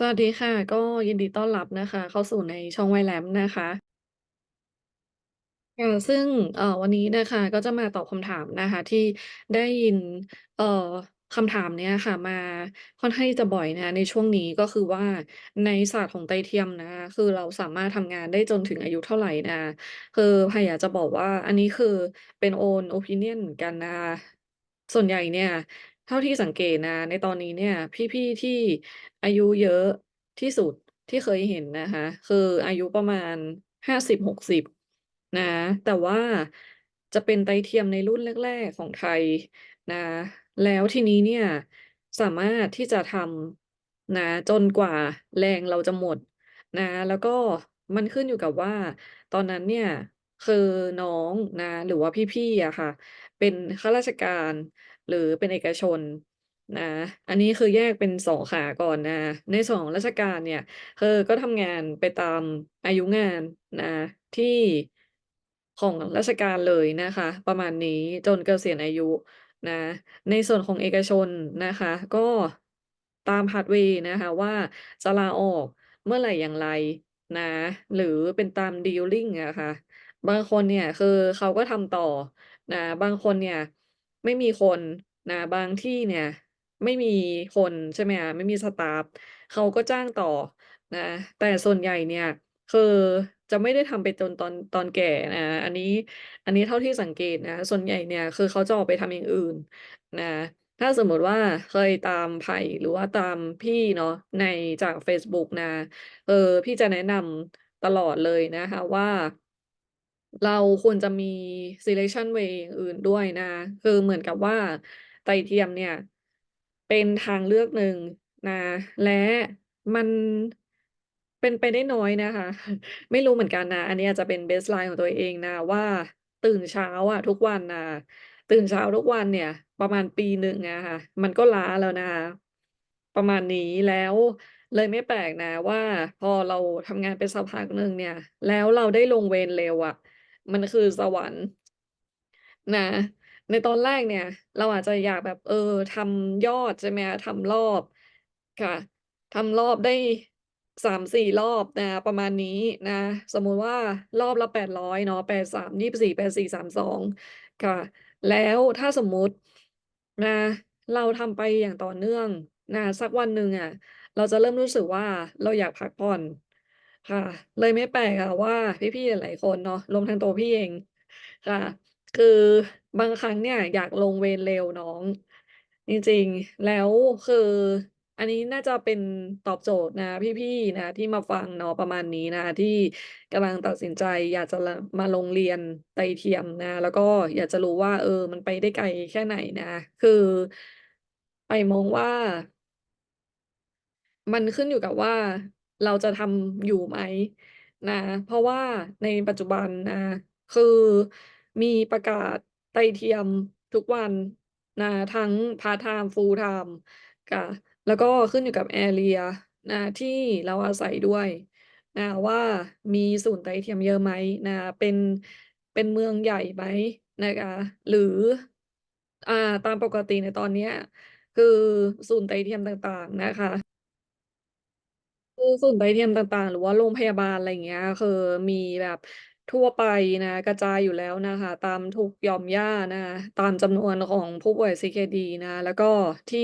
สวัสดีค่ะ ก็ยินดีต้อนรับนะคะ เข้าสู่ในช่องวาย LAMP นะคะ ค่ะ ซึ่ง เอ่อ วันนี้นะคะ ก็จะมาตอบคำถามนะคะ ที่ได้ยิน เอ่อ คำถามเนี้ยค่ะ มาค่อนข้างที่จะบ่อยนะคะในช่วงนี้ ก็คือว่า ในศาสตร์ของไตรเทียมนะคะ คือเราสามารถทำงานได้จนถึงอายุเท่าไรนะคะ คือพายอยากจะบอกว่า อันนี้คือเป็น own opinion เหมือนกันนะคะ ส่วนใหญ่เนี่ย ท่าที่สังเกตนะ ในตอนนี้เนี่ย พี่ ๆ ที่อายุเยอะที่สุดที่เคยเห็นนะคะ คืออายุประมาณ 50-60 นะ แต่ว่าจะเป็นไตเทียมในรุ่นแรก ๆ ของไทยนะ แล้วทีนี้เนี่ย สามารถที่จะทำนะ จนกว่าแรงเราจะหมดนะ แล้วก็มันขึ้นอยู่กับว่า ตอนนั้นเนี่ย คือน้องนะ หรือว่าพี่ ๆ อะค่ะ เป็นข้าราชการ หรือเป็นเอกชนนะอันนี้คือแยกเป็น2ขาก่อนนะ ในสองราชการเนี่ยคือก็ทำงานไปตามอายุงานนะที่ของราชการเลยนะคะ ประมาณนี้จนเกษียณอายุนะ ในส่วนของเอกชนนะคะ ก็ตามพาธเวย์นะคะว่าจะลาออกเมื่อไหร่อย่างไรนะ หรือเป็นตาม dealing อะค่ะบางคนเนี่ยคือเขาก็ทำต่อนะบางคนเนี่ย ไม่มีคนนะบางที่เนี่ย ไม่มีคนใช่ไหมคะไม่มีสตาฟเขาก็จ้างต่อนะ แต่ส่วนใหญ่เนี่ย คือจะไม่ได้ทำไปจนตอนตอนแก่นะ อันนี้ อันนี้เท่าที่สังเกตนะ ส่วนใหญ่เนี่ย คือเขาจะออกไปทำอย่างอื่นนะ ถ้าสมมติว่าเคยตามไผ่หรือว่าตามพี่เนาะในจากเฟซบุ๊กนะ เออ พี่จะแนะนำตลอดเลยนะคะว่า เราควรจะมี selection way อย่างอื่นด้วยนะ คือเหมือนกับว่าไตรเทียมเนี่ย เป็นทางเลือกหนึ่งนะ และมันเป็นไปได้น้อยนะคะ ไม่รู้เหมือนกันนะ อันนี้อาจจะเป็นเบสไลน์ของตัวเองนะว่าตื่นเช้าอะทุกวันนะตื่นเช้าทุกวันเนี่ย ประมาณปีหนึ่งอะค่ะ มันก็ล้าแล้วนะคะประมาณนี้แล้วเลยไม่แปลกนะว่าพอเราทำงานไปสักพักหนึ่งเนี่ย แล้วเราได้ลงเวรเร็วอะ มันคือสวรรค์นะ ในตอนแรกเนี่ย เราอาจจะอยากแบบ เออทำยอดใช่ไหมทำรอบค่ะทำรอบได้3-4รอบนะ ประมาณนี้นะ สมมุติว่ารอบละ800เนาะ83 24 84 32ค่ะ แล้วถ้าสมมุตินะ เราทำไปอย่างต่อเนื่องนะสักวันหนึ่งอะ เราจะเริ่มรู้สึกว่าเราอยากพักผ่อน ค่ะ เลยไม่แปลกค่ะว่าพี่ ๆ หลาย ๆ คนเนาะ รวมทั้งตัวพี่เอง ค่ะ คือบางครั้งเนี่ยอยากลงเวรเร็วน้อง จริง ๆ แล้วคืออันนี้น่าจะเป็นตอบโจทย์นะ พี่ ๆ นะ ที่มาฟังเนาะ ประมาณนี้นะ ที่กำลังตัดสินใจอยากจะ ล มาลงเรียนไตรเทียมนะ แล้วก็อยากจะรู้ว่า เออ มันไปได้ไกลแค่ไหนนะ คือไผ่มองว่า มันขึ้นอยู่กับว่า เราจะทำอยู่ไหมนะ เพราะว่าในปัจจุบันนะ คือมีประกาศไตรเทียมทุกวันนะ ทั้งพาร์ตไทม์ full time ค่ะแล้วก็ขึ้นอยู่กับ area นะ ที่เราอาศัยด้วยนะว่ามีศูนย์ไตรเทียมเยอะไหมนะเป็นเป็นเมืองใหญ่ไหมนะคะหรืออ่าตามปกติในตอนเนี้ย คือศูนย์ไตรเทียมต่างๆนะคะ ศูนย์ไตรเทียมต่างๆ หรือว่าโรงพยาบาล อะไรอย่างเงี้ย คือมีแบบทั่วไปนะ กระจายอยู่แล้วนะคะ ตามทุกหย่อมหญ้านะคะตามจำนวนของผู้ป่วย CKD นะ แล้วก็ที่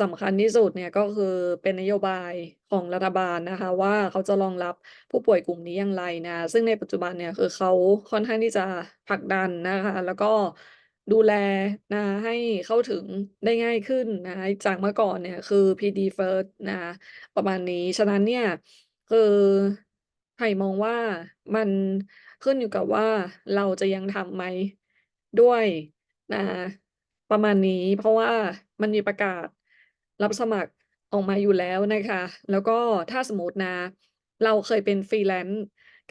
สำคัญที่สุดเนี่ยก็คือเป็นนโยบายของรัฐบาลนะคะ ว่าเขาจะรองรับผู้ป่วยกลุ่มนี้อย่างไรนะ ซึ่งในปัจจุบันเนี่ยคือเขาค่อนข้างที่จะผลักดันนะคะ แล้วก็ ดูแลนะให้เข้าถึงได้ง่ายขึ้นนะคะ จากเมื่อก่อนเนี่ยคือ PD First นะคะประมาณนี้ ฉะนั้นเนี่ย คือไผ่มองว่ามันขึ้นอยู่กับว่าเราจะยังทำไหมด้วยนะประมาณนี้ เพราะว่ามันมีประกาศรับสมัครออกมาอยู่แล้วนะคะ แล้วก็ถ้าสมมตินะ เราเคยเป็น Freelance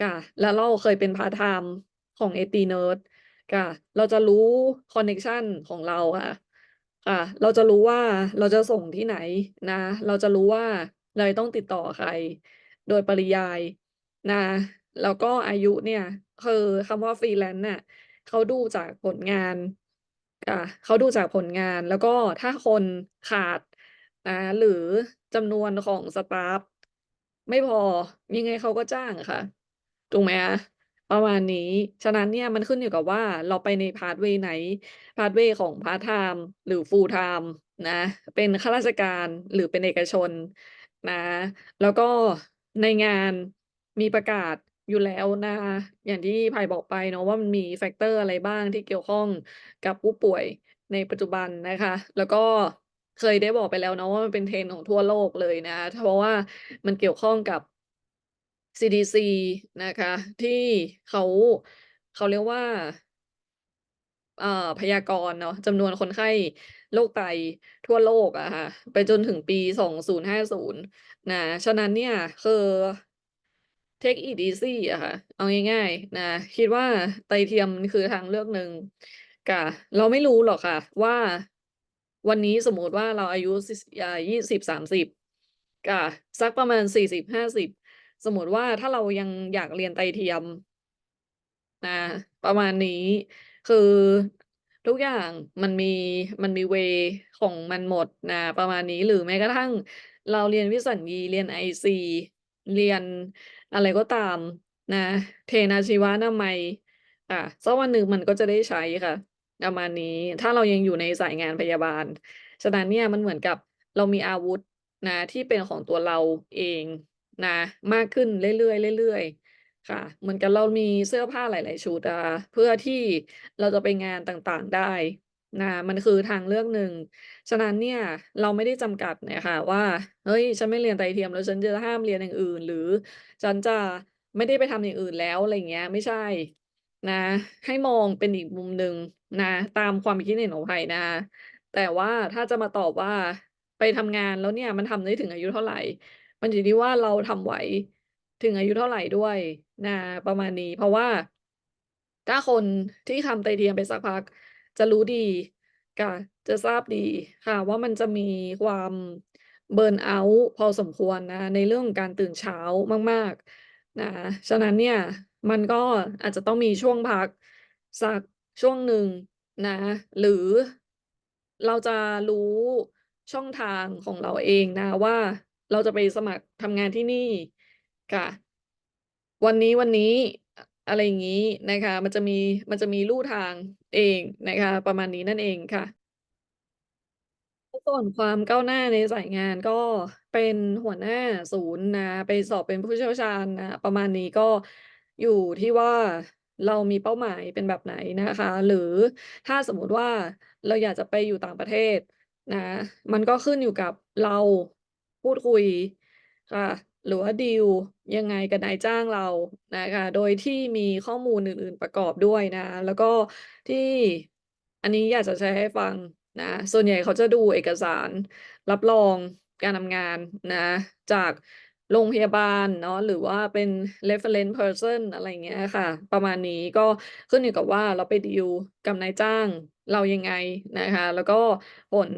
ค่ะแล้วเราเคยเป็นพาร์ตไทม์ของ AT-NURSE ค่ะ เราจะรู้คอนเน็กชันของเราค่ะ ค่ะ เราจะรู้ว่าเราจะส่งที่ไหนนะ เราจะรู้ว่าเราต้องติดต่อใคร โดยปริยายนะ แล้วก็อายุเนี่ย คือคำว่า Freelance น่ะเขาดูจากผลงานค่ะเขาดูจากผลงานแล้วก็ถ้าคนขาดนะหรือจำนวนของสตาฟไม่พอยังไงเขาก็จ้างค่ะถูกไหมคะ? ประมาณนี้ ฉะนั้นเนี่ยมันขึ้นอยู่กับว่า เราไปในพาธเวย์ไหนพาธเวย์ของพาร์ตไทม์หรือ Full-time นะ เป็นข้าราชการหรือเป็นเอกชนนะ แล้วก็ในงานมีประกาศอยู่แล้วนะคะอย่างที่ไผ่บอกไปเนาะว่ามันมี factor อะไรบ้างที่เกี่ยวข้องกับผู้ป่วยในปัจจุบันนะคะ แล้วก็เคยได้บอกไปแล้วเนาะว่ามันเป็น trend ของทั่วโลกเลยนะคะเพราะว่ามันเกี่ยวข้องกับ CDC นะคะ ที่เขาเขาเรียกว่าอ่อพยากรณ์เนาะจำนวนคนไข้โรคไตทั่วโลกอะค่ะไปจนถึงปี2050นะฉะนั้นเนี่ยคือ Take it easy อะค่ะ เอาง่ายๆ นะ คิดว่าไตเทียมคือทางเลือกหนึ่งค่ะเราไม่รู้หรอกค่ะ ว่าวันนี้สมมติว่าเราอายุสิอ่า20-30ค่ะสักประมาณ40-50ส สมมติว่าถ้าเรายังอยากเรียนไตเทียมนะประมาณนี้คือทุกอย่างมันมีมันมีเวของมันหมดนะประมาณนี้หรือแม้กระทั่งเราเรียนวิสัญญีเรียน IC เรียนอะไรก็ตามนะเทนอาชีวะนามัยค่ะสักวันหนึ่งมันก็จะได้ใช้ค่ะ ประมาณนี้ถ้าเรายังอยู่ในสายงานพยาบาล ฉะนั้นเนี่ยมันเหมือนกับเรามีอาวุธนะที่เป็นของตัวเราเอง นะมากขึ้นเรื่อยๆเรื่อยๆค่ะ เหมือนกับเรามีเสื้อผ้าหลาย ๆ ชุดอะค่ะเพื่อที่เราจะไปงานต่างๆได้นะมันคือทางเลือกหนึ่ง ฉะนั้นเนี่ยเราไม่ได้จำกัดน่ะค่ะว่า เฮ้ย ฉันไม่เรียนไตเทียมแล้วฉันจะห้ามเรียนอย่างอื่น หรือฉันจะไม่ได้ไปทำอย่างอื่นแล้วอะไรเงี้ย ไม่ใช่นะ ให้มองเป็นอีกมุมหนึ่งนะตามความคิดเห็นของไผ่นะ แต่ว่าถ้าจะมาตอบว่าไปทำงานแล้วเนี่ยมันทำได้ถึงอายุเท่าไหร่ มันอยู่ที่ว่าเราทำไหวถึงอายุเท่าไหร่ด้วยนะประมาณนี้ เพราะว่าถ้าคนที่ทำไตเทียมไปสักพัก จะรู้ดีค่ะจะทราบดีค่ะว่ามันจะมีความเบิร์นเอาต์พอสมควรนะ ในเรื่องของการตื่นเช้ามากๆนะฉะนั้นเนี่ยมันก็อาจจะต้องมีช่วงพักสักช่วงหนึ่งนะ หรือเราจะรู้ช่องทางของเราเองนะว่า เราจะไปสมัครทำงานที่นี่ค่ะ วันนี้ๆออะไรอย่างงี้นะคะ มันจะมีมันจะมีลู่ทางเองนะคะ ประมาณนี้นั่นเองค่ะส่วนความก้าวหน้าในสายงานก็เป็นหัวหน้าศูนย์นะไปสอบเป็นผู้เชี่ยวชาญนะประมาณนี้ก็อยู่ที่ว่าเรามีเป้าหมายเป็นแบบไหนนะคะ หรือถ้าสมมุติว่าเราอยากจะไปอยู่ต่างประเทศนะ มันก็ขึ้นอยู่กับเรา พูดคุยค่ะหรือว่าดีลยังไงกับนายจ้างเรานะคะ โดยที่มีข้อมูลอื่น ๆ ประกอบด้วยนะ แล้วก็ที่อันนี้อยากจะแชร์ให้ฟังนะ ส่วนใหญ่เขาจะดูเอกสารรับรองการทำงานนะ จากโรงพยาบาลเนาะหรือว่าเป็น reference person อะไรเงี้ยค่ะ ประมาณนี้ก็ขึ้นอยู่กับว่าเราไปดีลกับนายจ้างเรายังไงนะคะ แล้วก็ผล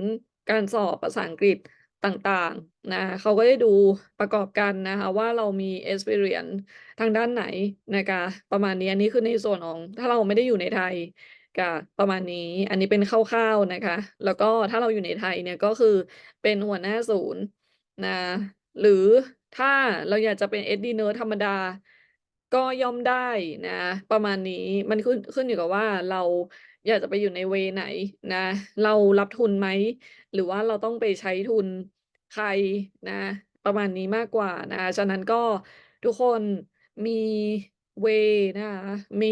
การสอบภาษาอังกฤษ ต่างๆนะเขาก็จะดูประกอบกันนะคะว่าเรามี experience ทางด้านไหนนะคะประมาณนี้อันนี้คือในส่วนของถ้าเราไม่ได้อยู่ในไทยค่ะประมาณนี้อันนี้เป็นคร่าวๆนะคะ แล้วก็ถ้าเราอยู่ในไทยเนี่ยก็คือเป็นหัวหน้าศูนย์นะหรือถ้าเราอยากจะเป็น SD Nurse ธรรมดาก็ย่อมได้นะ ประมาณนี้มันขึ้นขึ้นอยู่กับว่าเรา อยากจะไปอยู่ในเวไหนนะ เรารับทุนไหม หรือว่าเราต้องไปใช้ทุนใครนะ ประมาณนี้มากกว่านะฉะนั้นก็ทุกคนมีเวนะคะมี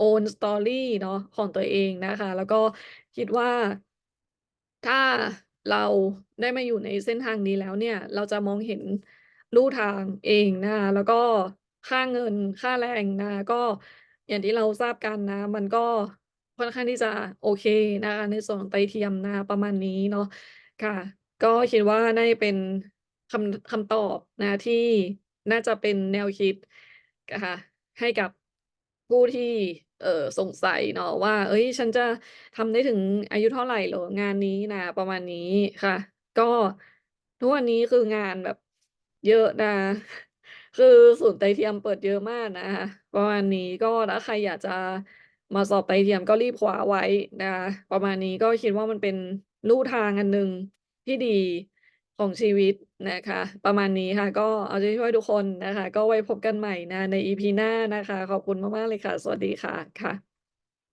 own story เนาะของตัวเองนะคะ แล้วก็คิดว่าถ้าเราได้มาอยู่ในเส้นทางนี้แล้วเนี่ย เราจะมองเห็นลู่ทางเองนะคะแล้วก็ค่าเงินค่าแรงนะ ก็อย่างที่เราทราบกันนะ มันก็ ค่อนข้างที่จะโอเคนะคะในส่วนของไตเทียมนะประมาณนี้เนาะค่ะ ก็คิดว่าน่าจะเป็นคำคำตอบนะที่น่าจะเป็นแนวคิดนะคะให้กับผู้ที่เออสงสัยเนาะว่าเฮ้ย ฉันจะทำได้ถึงอายุเท่าไหรเหรองานนี้นะ ประมาณนี้ค่ะ ก็ทุกวันนี้คืองานแบบเยอะนะคะคือศูนย์ไตเทียมเปิดเยอะมากนะคะประมาณนี้ก็ถ้าใครอยากจะ มาสอบไตเทียมก็รีบคว้าไว้นะคะประมาณนี้ก็คิดว่ามันเป็นลู่ทางอันหนึ่งที่ดีของชีวิตนะคะ ประมาณนี้ค่ะ ก็เอาใจช่วยทุกคนนะคะ ก็ไว้พบกันใหม่นะใน EP หน้านะคะ ขอบคุณมาก ๆ เลยค่ะ สวัสดีค่ะค่ะ